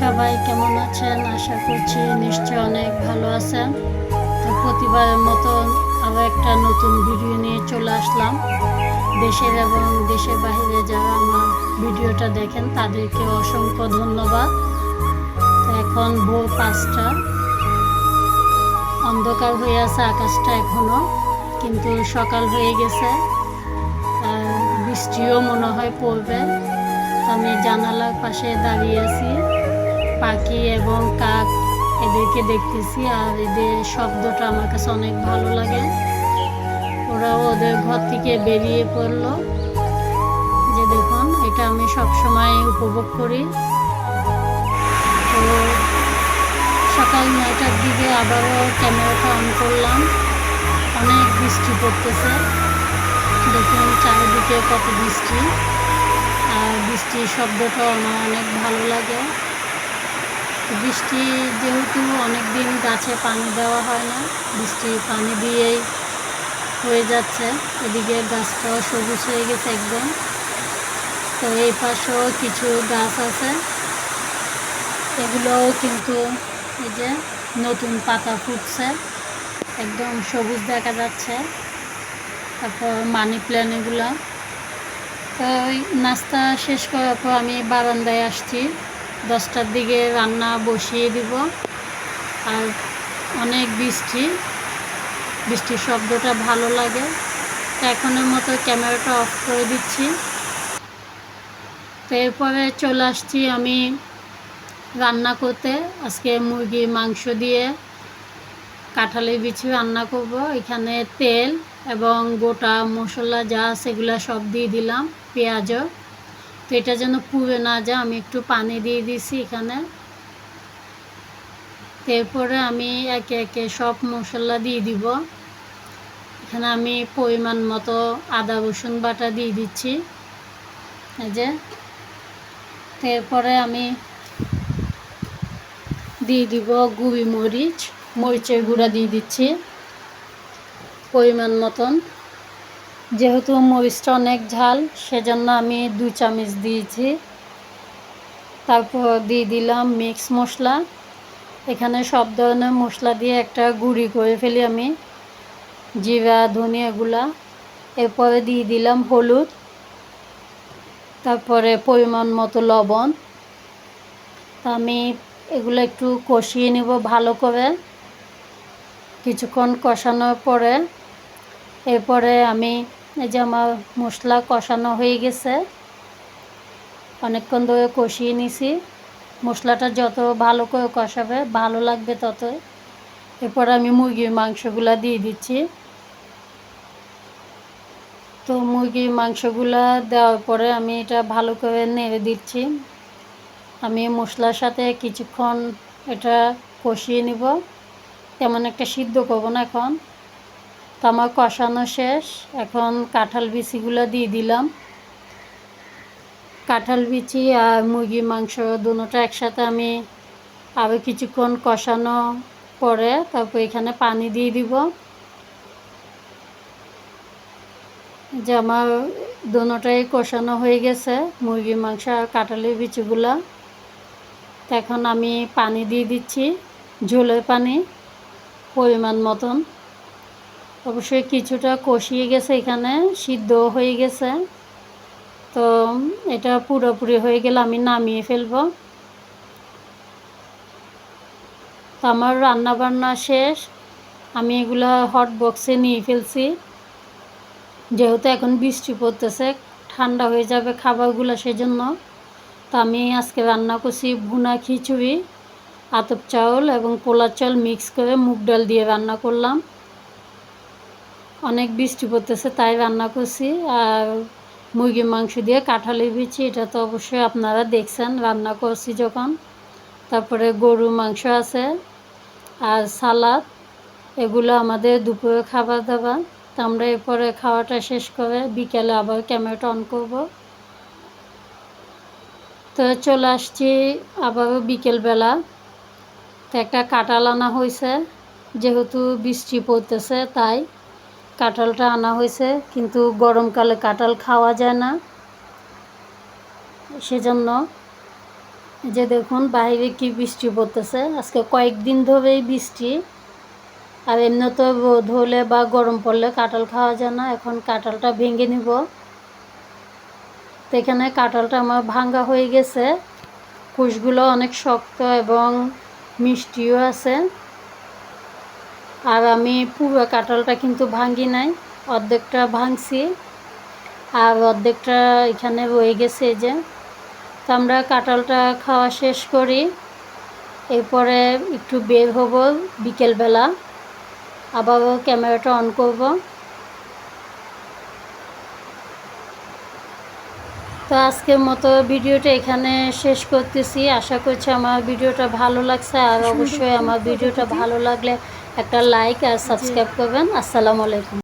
সবাই কেমন আছেন? আশা করছি নিশ্চয় অনেক ভালো আছেন। তো প্রতিবারের মতো আরও একটা নতুন ভিডিও নিয়ে চলে আসলাম। দেশের এবং দেশের বাইরে যারা আমার ভিডিওটা দেখেন, তাদেরকে অসংখ্য ধন্যবাদ। তো এখন ভোর পাঁচটা। অন্ধকার হয়ে আছে আকাশটা এখনও, কিন্তু সকাল হয়ে গেছে। বৃষ্টিও মনে হয় পড়বে। আমি জানালার পাশে দাঁড়িয়ে আছি। পাখি এবং কাক এদেরকে দেখতেছি আর এদের শব্দটা আমার কাছে অনেক ভালো লাগে। ওরাও ওদের ঘর থেকে বেরিয়ে পড়ল। যে দেখুন, এটা আমি সবসময় উপভোগ করি। তো সকাল নয়টার দিকে আবারও ক্যামেরাটা অন করলাম। অনেক বৃষ্টি পড়তেছে। দেখুন, চারিদিকে কত বৃষ্টি। আর বৃষ্টির শব্দটা আমার অনেক ভালো লাগে। বৃষ্টি যেহেতু অনেক দিন গাছে পানি দেওয়া হয় না বৃষ্টি পানি দিয়েই হয়ে যাচ্ছে। এদিকে গাছটাও সবুজ হয়ে গেছে একদম। তো এই পাশেও কিছু গাছ আছে। এগুলোও কিন্তু এই যে নতুন পাতা ফুটছে। একদম সবুজ দেখা যাচ্ছে। তারপর মানি প্ল্যান এগুলো। তো নাস্তা শেষ করার পর আমি বারান্দায় আসছি। দশটার দিকে রান্না বসিয়ে দিব। আর অনেক বৃষ্টি। বৃষ্টির শব্দটা ভালো লাগে। তো এখনের মতো ক্যামেরাটা অফ করে দিচ্ছি। তো এরপরে চলে আসছি আমি রান্না করতে। আজকে মুরগির মাংস দিয়ে কাঁঠালের বিচি রান্না করব। এখানে তেল এবং গোটা মশলা যা সেগুলো সব দিয়ে দিলাম। পেঁয়াজও। তো এটা যেন পুড়ে না যায়, আমি একটু পানি দিয়ে দিছি এখানে। এরপরে আমি একে একে সব মশলা দিয়ে দিব। এখানে আমি পরিমাণ মতো আদা, রসুন বাটা দিয়ে দিচ্ছি। এই যে। এরপরে আমি দিয়ে দিব গুঁড়ি মরিচ, মরিচের গুঁড়া দিয়ে দিচ্ছি। পরিমাণ মতন। যেহেতু মরিচটা অনেক ঝাল, সেজন্য আমি দু চামচ দিয়েছি। তারপর দিয়ে দিলাম মিক্স মশলা। এখানে সব ধরনের মশলা দিয়ে একটা গুঁড়ি করে ফেলি আমি, জিরা ধনিয়াগুলা এরপরে দিয়ে দিলাম হলুদ। তারপরে পরিমাণ মতো লবণ। তা আমি এগুলো একটু কষিয়ে নেব ভালো করে। কিছুক্ষণ কষানোর পরে, এরপরে আমি এই যে আমার মশলা কষানো হয়ে গেছে। অনেকক্ষণ ধরে কষিয়ে নিছি। মশলাটা যত ভালো করে কষাবে, ভালো লাগবে তত এরপর আমি মুরগির মাংসগুলা দিয়ে দিচ্ছি। তো মুরগির মাংসগুলা দেওয়ার পরে আমি এটা ভালো করে নেড়ে দিচ্ছি। আমি মশলার সাথে কিছুক্ষণ এটা কষিয়ে নিব। তেমন একটা সিদ্ধ করব না এখন। তো আমার কষানো শেষ। এখন কাঁঠাল বিচিগুলো দিয়ে দিলাম। কাঁঠাল বিচি আর মুরগির মাংস দুটোটা একসাথে আমি আরও কিছুক্ষণ কষানো পরে তারপর এখানে পানি দিয়ে দিব। যে আমার দুটোটাই কষানো হয়ে গেছে মুরগির মাংস আর কাঁঠালের বিচিগুলা। তো এখন আমি পানি দিয়ে দিচ্ছি, ঝোলের পানি, পরিমাণ মতন। অবশ্যই কিছুটা কষিয়ে গেছে এখানে সিদ্ধ হয়ে গেছে। তো এটা পুরোপুরি হয়ে গেলে আমি নামিয়ে ফেলব। তো আমার রান্না বান্না শেষ। আমি এগুলো হট বক্সে নিয়ে ফেলছি। যেহেতু এখন বৃষ্টি পড়তেছে, ঠান্ডা হয়ে যাবে খাবারগুলো সেজন্য। তো আমি আজকে রান্না করছি ভুনা খিচুড়ি, আতপ চাউল এবং পোলার চাল মিক্স করে মুগ ডাল দিয়ে রান্না করলাম। অনেক বৃষ্টি পড়তেছে, তাই রান্না করছি। আর মুরগির মাংস দিয়ে কাঁঠালি বিচি এটা তো অবশ্যই আপনারা দেখছেন, রান্না করছি যখন। তারপরে গরু মাংস আছে, আর সালাদ, এগুলো আমাদের দুপুরে খাবার দাবার। তো আমরা এরপরে খাওয়াটা শেষ করে বিকেলে আবার ক্যামেরাটা অন করব। তো চলে আসছি আবারও বিকেলবেলা। তো একটা কাঁটাল আনা হয়েছে, যেহেতু বৃষ্টি পড়তেছে, তাই কাঁঠালটা আনা হয়েছে, কিন্তু গরমকালে কাঁঠাল খাওয়া যায় না। সেজন্য যে দেখুন, বাইরে কি বৃষ্টি পড়তেছে। আজকে কয়েকদিন ধরেই বৃষ্টি, আর এমনি তো রোদ বা গরম পড়লে কাঁঠাল খাওয়া যায় না। এখন কাঁঠালটা ভেঙে নিব। তো এখানে কাঁঠালটা আমার ভাঙ্গা হয়ে গেছে। কুশগুলো অনেক শক্ত এবং মিষ্টিও আছে। আর আমি পুরো কাঁঠালটা কিন্তু ভাঙ্গি নাই অর্ধেকটা ভাঙছি। আর অর্ধেকটা এখানে রয়ে গেছে যে। তো আমরা কাঁঠালটা খাওয়া শেষ করি। এরপরে একটু বের হব বিকেলবেলা। আবারও ক্যামেরাটা অন করব। তো আজকের মতো ভিডিওটা এখানে শেষ করতেছি। আশা করছি আমার ভিডিওটা ভালো লাগছে। আর অবশ্যই আমার ভিডিওটা ভালো লাগলে একটা লাইক আর সাবস্ক্রাইব করবেন। আসসালামু আলাইকুম।